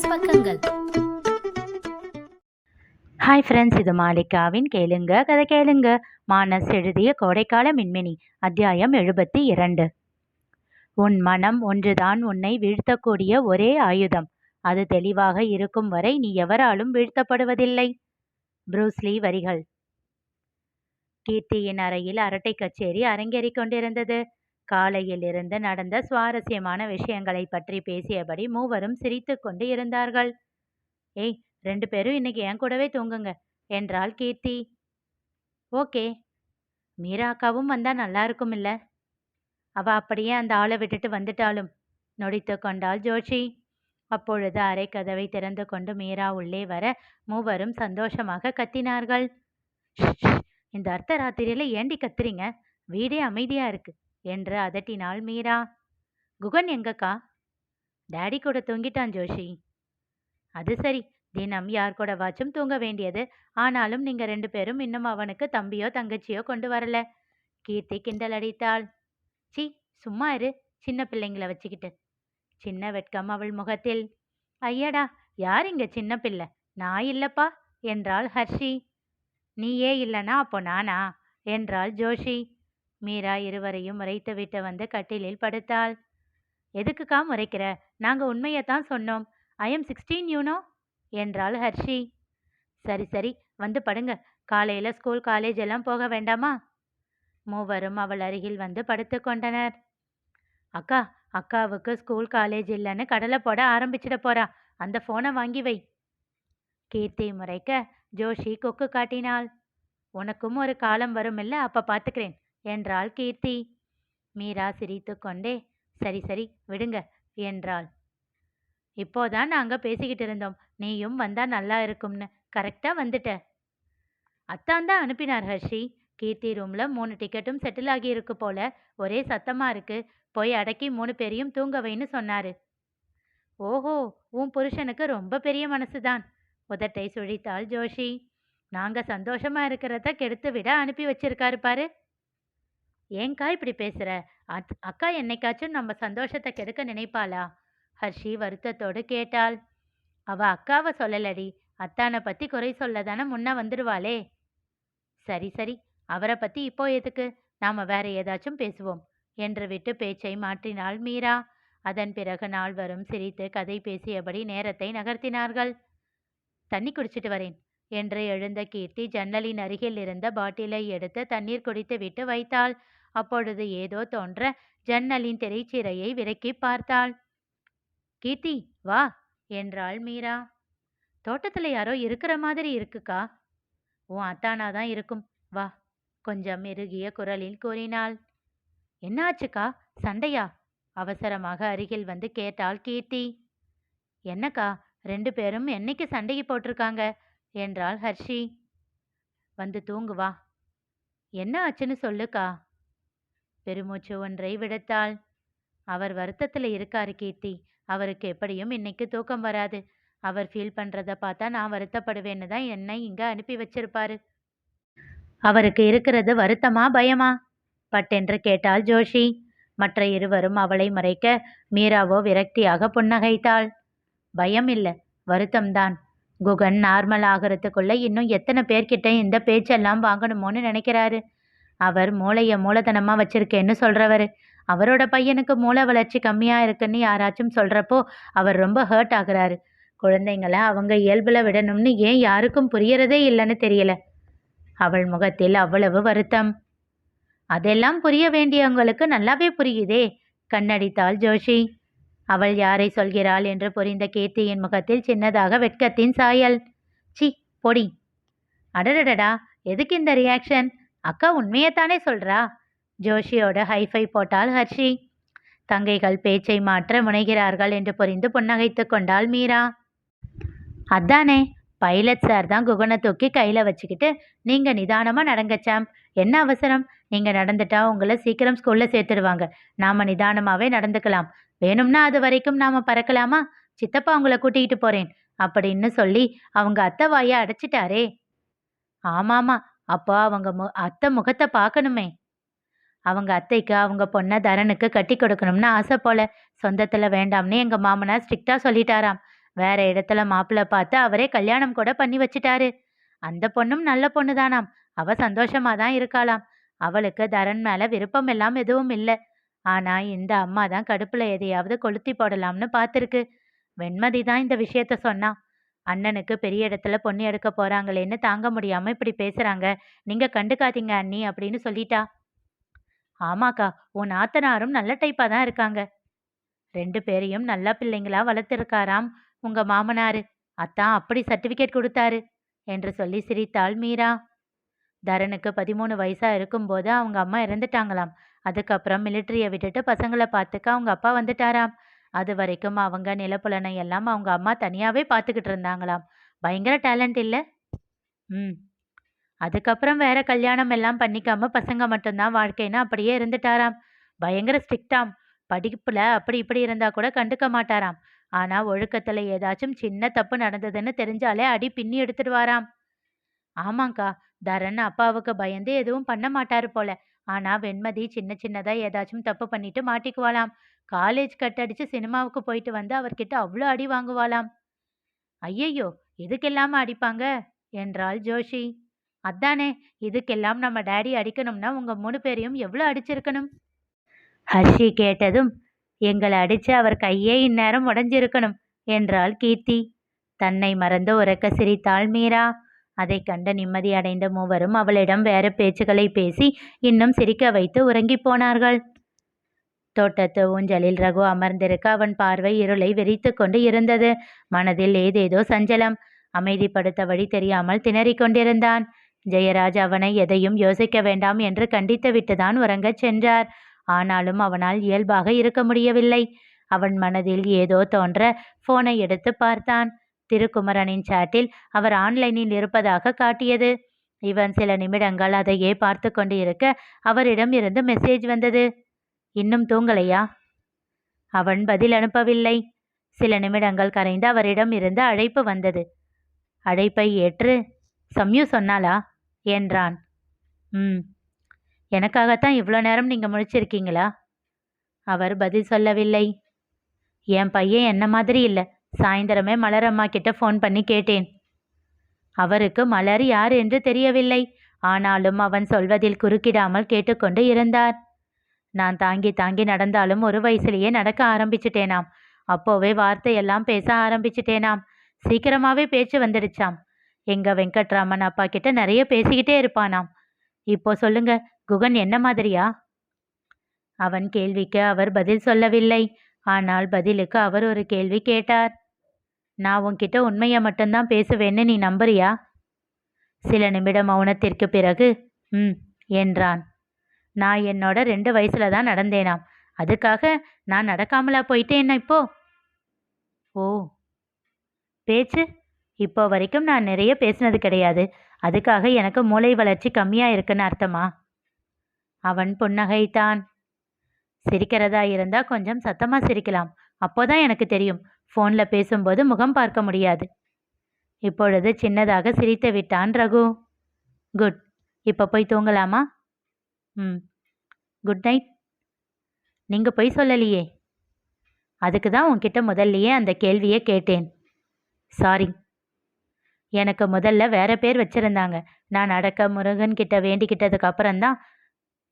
Business பக்கங்கள். Hi friends இது மாலிகாவின் கேளுங்க கதை கேளுங்க. மானஸ் எழுதிய கோடைக்கால மின்மினி அத்தியாயம் எழுபத்தி இரண்டு. உன் மனம் ஒன்றுதான் உன்னை வீழ்த்தக்கூடிய ஒரே ஆயுதம். அது தெளிவாக இருக்கும் வரை நீ எவராலும் வீழ்த்தப்படுவதில்லை. புரூஸ்லி வரிகள். கீர்த்தியின் அறையில் அரட்டை கச்சேரி அரங்கேறிக் கொண்டிருந்தது. காலையில் இருந்து நடந்த சுவாரஸ்யமான விஷயங்களை பற்றி பேசியபடி மூவரும் சிரித்து கொண்டு இருந்தார்கள். ஏய் ரெண்டு பேரும் இன்னைக்கு என் கூடவே தூங்குங்க என்றாள் கீர்த்தி. ஓகே மீரா அக்காவும் வந்தா நல்லா இருக்கும் இல்ல அவ அப்படியே அந்த ஆளை விட்டுட்டு வந்துட்டாலும் நொடித்து கொண்டாள் ஜோஷி. அப்பொழுது அறை கதவை திறந்து கொண்டு மீரா உள்ளே வர மூவரும் சந்தோஷமாக கத்தினார்கள். இந்த அர்த்த ராத்திரியில ஏண்டி கத்துறீங்க? வீடே அமைதியா இருக்கு. என்று அதட்டினாள் மீரா. குகன் எங்கக்கா? டேடி கூட தூங்கிட்டான் ஜோஷி. அது சரி. தினம் யார் கூட வாச்சும் தூங்க வேண்டியது. ஆனாலும் நீங்க ரெண்டு பேரும் இன்னும் அவனுக்கு தம்பியோ தங்கச்சியோ கொண்டு வரல. கீர்த்தி கிண்டல் அடித்தாள். சி சும்மா இரு. சின்ன பிள்ளைங்கள வச்சுக்கிட்டு. சின்ன வெட்கம் அவள் முகத்தில். ஐயடா யார் இங்க சின்ன பிள்ளை? நான் இல்லப்பா என்றாள் ஹர்ஷி. நீயே இல்லனா அப்போ நானா? என்றாள் ஜோஷி. மீரா இருவரையும் முறைத்துவிட்டு வந்து கட்டிலில் படுத்தாள். எதுக்குக்கா முறைக்கிற? நாங்க உண்மையத்தான் சொன்னோம். ஐ எம் சிக்ஸ்டீன் யூனோ என்றாள் ஹர்ஷி. சரி சரி வந்து படுங்க. காலையில ஸ்கூல் காலேஜ் எல்லாம் போக வேண்டாமா? மூவரும் அவள் அருகில் வந்து படுத்து கொண்டனர். அக்கா அக்காவுக்கு ஸ்கூல் காலேஜ் இல்லைன்னு கடலை போட ஆரம்பிச்சிட போறா. அந்த ஃபோனை வாங்கி வை. கீர்த்தி முறைக்க ஜோஷி கொக்கு காட்டினாள். உனக்கும் ஒரு காலம் வருமில்ல அப்ப பார்த்துக்கிறேன் என்றாள் கீர்த்தி. மீரா சிரித்து கொண்டே சரி சரி விடுங்க என்றாள். இப்போதான் நாங்க பேசிக்கிட்டு இருந்தோம். நீயும் வந்தா நல்லா இருக்கும்னு. கரெக்டா வந்துட்ட. அத்தான் தான் அனுப்பினார் ஹர்ஷி. கீர்த்தி ரூம்ல மூணு டிக்கெட்டும் செட்டில் ஆகி இருக்கு போல. ஒரே சத்தமா இருக்கு. போய் அடக்கி மூணு பேரையும் தூங்க வைன்னு சொன்னாரு. ஓஹோ! உன் புருஷனுக்கு ரொம்ப பெரிய மனசுதான் உதட்டை சுழித்தாள் ஜோஷி. நாங்க சந்தோஷமா இருக்கிறத கெடுத்து விட அனுப்பி வச்சிருக்காரு பாரு. ஏங்க்கா இப்படி பேசுகிற அத்- அக்கா என்னைக்காச்சும் நம்ம சந்தோஷத்தை கெடுக்க நினைப்பாளா? ஹர்ஷி வருத்தத்தோடு கேட்டாள். அவ அக்காவை சொல்லலடி. அத்தானை பற்றி குறை சொல்ல தானே முன்ன வந்துடுவாளே சரி சரி. அவரை பற்றி இப்போ எதுக்கு? நாம் வேற ஏதாச்சும் பேசுவோம் என்று விட்டு பேச்சை மாற்றினாள் மீரா. அதன் பிறகு நால்வரும் சிரித்து கதை பேசியபடி நேரத்தை நகர்த்தினார்கள். தண்ணி குடிச்சிட்டு வரேன் என்று எழுந்த கீர்த்தி ஜன்னலின் அருகில் இருந்த பாட்டிலை எடுத்து தண்ணீர் குடித்து விட்டு வைத்தாள். அப்பொழுது ஏதோ தோன்ற ஜன்னலின் திரைச்சீரையை விரக்கி பார்த்தாள். கீர்த்தி வா என்றாள் மீரா. தோட்டத்துல யாரோ இருக்கிற மாதிரி இருக்குக்கா. உன் அத்தானா தான் இருக்கும். வா கொஞ்சம் இறுகிய குரலில் கூறினாள். என்னாச்சுக்கா? சண்டையா? அவசரமாக அருகில் வந்து கேட்டாள் கீர்த்தி. என்னக்கா? ரெண்டு பேரும் என்னைக்கு சண்டைக்கு போட்டிருக்காங்க? என்றாள் ஹர்ஷி. வந்து தூங்கு வா என்ன ஆச்சுன்னு சொல்லுக்கா? பெருமூச்சு ஒன்றை விடுத்தாள். அவர் வருத்தத்தில் இருக்காரு கீர்த்தி. அவருக்கு எப்படியும் இன்னைக்கு தூக்கம் வராது. அவர் ஃபீல் பண்ணுறதை பார்த்தா நான் வருத்தப்படுவேன்னு தான் என்னை இங்கே அனுப்பி வச்சிருப்பாரு. அவருக்கு இருக்கிறது வருத்தமா பயமா? பட்டென்று கேட்டாள் ஜோஷி. மற்ற இருவரும் அவளை மறைக்க மீராவோ விரக்தியாக புன்னகைத்தாள். பயம் இல்லை. வருத்தம்தான். குகன் நார்மல் ஆகிறதுக்குள்ள இன்னும் எத்தனை பேர்கிட்ட இந்த பேச்செல்லாம் வாங்கணுமோன்னு நினைக்கிறாரு. அவர் மூளைய மூலதனமா வச்சிருக்கேன்னு சொல்றவர். அவரோட பையனுக்கு மூளை வளர்ச்சி கம்மியா இருக்குன்னு யாராச்சும் சொல்றப்போ அவர் ரொம்ப ஹர்ட் ஆகுறாரு. குழந்தைங்கள அவங்க இயல்புல விடணும்னு ஏன் யாருக்கும் புரியறதே இல்லைன்னு தெரியல. அவள் முகத்தில் அவ்வளவு வருத்தம். அதெல்லாம் புரிய வேண்டியவங்களுக்கு நல்லாவே புரியுதே கண்ணடித்தாள் ஜோஷி. அவள் யாரை சொல்கிறாள்? என்று புரிந்த கீர்த்தியின் முகத்தில் சின்னதாக வெட்கத்தின் சாயல். சி பொடி. அடடடடா எதுக்கு இந்த ரியாக்ஷன் அக்கா உண்மையைத்தானே சொல்றா? ஜோஷியோட ஹைஃபை போட்டால் ஹர்ஷி. தங்கைகள் பேச்சை மாற்ற முனைகிறார்கள் என்று புரிந்து புன்னகைத்து கொண்டாள் மீரா. அதானே பைலட் சார் தான் குகனை தூக்கி கையில் வச்சுக்கிட்டு நீங்கள் நிதானமாக நடங்க சாம் என்ன அவசரம்? நீங்கள் நடந்துட்டா உங்களை சீக்கிரம் ஸ்கூலில் சேர்த்துடுவாங்க நாம் நிதானமாகவே நடந்துக்கலாம். வேணும்னா அது வரைக்கும் நாம் பறக்கலாமா? சித்தப்பா உங்களை கூட்டிகிட்டு போகிறேன் அப்படின்னு சொல்லி அவங்க அத்தை வாயை அடைச்சிட்டாரே. ஆமாமா அப்போ அவங்க மு அத்தை முகத்தை பார்க்கணுமே. அவங்க அத்தைக்கு அவங்க பொண்ணை தரனுக்கு கட்டி கொடுக்கணும்னு ஆசை போல சொந்தத்தில் வேண்டாம்னு எங்கள் மாமனார் ஸ்ட்ரிக்டாக சொல்லிட்டாராம். வேற இடத்துல மாப்பிள்ளை பார்த்து அவரே கல்யாணம் கூட பண்ணி வச்சிட்டாரு. அந்த பொண்ணும் நல்ல பொண்ணு தானாம் அவ சந்தோஷமா தான் இருக்காளாம். அவளுக்கு தரன் மேல விருப்பம் எல்லாம் எதுவும் இல்லை. ஆனா இந்த அம்மா தான் கடுப்புல எதையாவது கொளுத்தி போடலாம்னு பார்த்துருக்கு. வெண்மதி தான் இந்த விஷயத்த சொன்னா. அண்ணனுக்கு பெரிய இடத்துல பொண்ணு எடுக்க போறாங்களேன்னு தாங்க முடியாம இப்படி பேசுறாங்க. நீங்க கண்டுக்காதீங்க அண்ணி அப்படின்னு சொல்லிட்டா. ஆமாக்கா உன் நாத்தனாரும் நல்ல டைப்பா தான் இருக்காங்க. ரெண்டு பேரையும் நல்ல பிள்ளைங்களா வளர்த்திருக்காராம் உங்க மாமனாரு. அத்தான் அப்படி சர்டிபிகேட் கொடுத்தாரு என்று சொல்லி சிரித்தாள் மீரா. தரனுக்கு பதிமூணு வயசா இருக்கும்போது அவங்க அம்மா இறந்துட்டாங்களாம். அதுக்கப்புறம் மிலிட்ரியை விட்டுட்டு பசங்களை பார்த்துக்க அவங்க அப்பா வந்துட்டாராம். அது வரைக்கும் அவங்க நிலப்புலனை எல்லாம் அவங்க அம்மா தனியாவே பார்த்துக்கிட்டு இருந்தாங்களாம். பயங்கர டேலண்ட் இல்லை? ம். அதுக்கப்புறம் வேற கல்யாணம் எல்லாம் பண்ணிக்காம பசங்க மட்டும்தான் வாழ்க்கைன்னு அப்படியே இருந்துட்டாராம். பயங்கர ஸ்ட்ரிக்டாம். படிப்புல அப்படி இப்படி இருந்தா கூட கண்டுக்க மாட்டாராம். ஆனா ஒழுக்கத்துல ஏதாச்சும் சின்ன தப்பு நடந்ததுன்னு தெரிஞ்சாலே அடி பின்னி எடுத்துட்டு வாராம் ஆமாங்க்கா தரன் அப்பாவுக்கு பயந்து எதுவும் பண்ண மாட்டாரு போல. ஆனா வெண்மதி சின்ன சின்னதா ஏதாச்சும் தப்பு பண்ணிட்டு மாட்டிக்குவாளாம். காலேஜ் கட் அடித்து சினிமாவுக்கு போயிட்டு வந்து அவர்கிட்ட அவ்வளோ அடி வாங்குவாளாம். ஐயையோ! இதுக்கெல்லாம அடிப்பாங்க? என்றாள் ஜோஷி. அதானே இதுக்கெல்லாம் நம்ம டேடி அடிக்கணும்னா உங்க மூணு பேரையும் எவ்வளோ அடிச்சிருக்கணும்? ஹர்ஷி கேட்டதும் எங்களை அடிச்சு அவர் கையே இந்நேரம் உடஞ்சிருக்கணும் என்றாள் கீர்த்தி. தன்னை மறந்து உறக்க சிரித்தாள் மீரா. அதை கண்ட நிம்மதி அடைந்த மூவரும் அவளிடம் வேறு பேச்சுக்களை பேசி இன்னும் சிரிக்க வைத்து உறங்கிப் போனார்கள். தோட்டத்து ஊஞ்சலில் ரகு அமர்ந்திருக்க அவன் பார்வை இருளை வெறித்து கொண்டு இருந்தது. மனதில் ஏதேதோ சஞ்சலம். அமைதிப்படுத்த வழி தெரியாமல் திணறிக் கொண்டிருந்தான். ஜெயராஜ் அவனை எதையும் யோசிக்க வேண்டாம் என்று கண்டித்து விட்டுதான் உறங்கச் சென்றார். ஆனாலும் அவனால் இயல்பாக இருக்க முடியவில்லை. அவன் மனதில் ஏதோ தோன்ற போனை எடுத்து பார்த்தான். திருக்குமரனின் சாட்டில் அவர் ஆன்லைனில் இருப்பதாக காட்டியது. இவன் சில நிமிடங்கள் அதையே பார்த்து கொண்டு இருக்க அவரிடம் இருந்து மெசேஜ் வந்தது. இன்னும் தூங்கலையா? அவன் பதில் அனுப்பவில்லை. சில நிமிடங்கள் கரைந்து அவரிடம் இருந்து அழைப்பு வந்தது. அழைப்பை ஏற்று சம்யு சொன்னாளா? என்றான். ம். எனக்காகத்தான் இவ்வளோ நேரம் நீங்கள் முழிச்சிருக்கீங்களா? அவர் பதில் சொல்லவில்லை. என் பையன் என்ன மாதிரி இல்லை. சாயந்தரமே மலர் அம்மா கிட்ட ஃபோன் பண்ணி கேட்டேன். அவருக்கு மலர் யார் என்று தெரியவில்லை. ஆனாலும் அவன் சொல்வதில் குறுக்கிடாமல் கேட்டுக்கொண்டு இருந்தார். நான் தாங்கி தாங்கி நடந்தாலும் ஒரு வயசுலேயே நடக்க ஆரம்பிச்சிட்டேனாம். அப்போவே வார்த்தையெல்லாம் பேச ஆரம்பிச்சிட்டேனாம். சீக்கிரமாவே பேச்சு வந்துடுச்சாம். எங்க வெங்கட்ராமன் அப்பா கிட்ட நிறைய பேசிக்கிட்டே இருப்பானாம். இப்போ சொல்லுங்க குகன் என்ன மாதிரியா? அவன் கேள்விக்கு அவர் பதில் சொல்லவில்லை. ஆனால் பதிலுக்கு அவர் ஒரு கேள்வி கேட்டார். நான் உன்கிட்ட உண்மையை மட்டும்தான் பேசுவேன்னு நீ நம்புறியா? சில நிமிட மௌனத்திற்கு பிறகு ம் என்றான். நான் என்னோட ரெண்டு வயசுல தான் நடந்தேனாம். அதுக்காக நான் நடக்காமலா போயிட்டேன் இப்போ? ஓ! பேச்சு? இப்போ வரைக்கும் நான் நிறைய பேசினது கிடையாது. அதுக்காக எனக்கு மூளை வளர்ச்சி கம்மியாக இருக்குன்னு அர்த்தமா? அவன் புன்னகைத்தான். சிரிக்கிறதா இருந்தா கொஞ்சம் சத்தமா சிரிக்கலாம். அப்போதான் எனக்கு தெரியும். ஃபோன்ல பேசும்போது முகம் பார்க்க முடியாது. இப்பொழுது சின்னதாக சிரித்து விட்டான் ரகு. குட். இப்போ போய் தூங்கலாமா? ம். குட் நைட் நீங்கள் பொய் சொல்லலையே. அதுக்கு தான் உன்கிட்ட முதல்லையே அந்த கேள்வியை கேட்டேன். சாரி எனக்கு முதல்ல வேற பேர் வச்சிருந்தாங்க. நான் நடக்க முருகன் கிட்ட வேண்டிக்கிட்டதுக்கு அப்புறம்தான்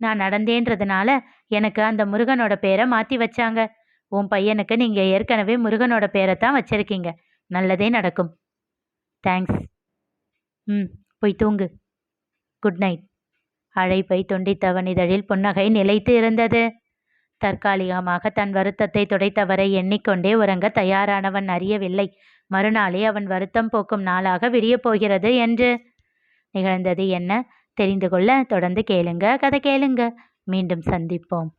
நான் நடந்தேன்றதுனால எனக்கு அந்த முருகனோட பேரை மாற்றி வச்சாங்க. உன் பையனுக்கு நீங்கள் ஏற்கனவே முருகனோட பேரை தான் வச்சிருக்கீங்க. நல்லதே நடக்கும். தேங்க்ஸ் ம் போய் தூங்கு. குட் நைட் அழைப்பை துண்டித்தவன் இதழில் புன்னகை நிலைத்து இருந்தது. தற்காலிகமாக தன் வருத்தத்தை துடைத்தவரை எண்ணிக்கொண்டே உறங்க தயாரானவன் அறியவில்லை. மறுநாளே அவன் வருத்தம் போக்கும் நாளாக விடியப் போகிறது என்று. நிகழ்ந்தது என்ன? தெரிந்து கொள்ள தொடர்ந்து கேளுங்க. கதை கேளுங்க. மீண்டும் சந்திப்போம்.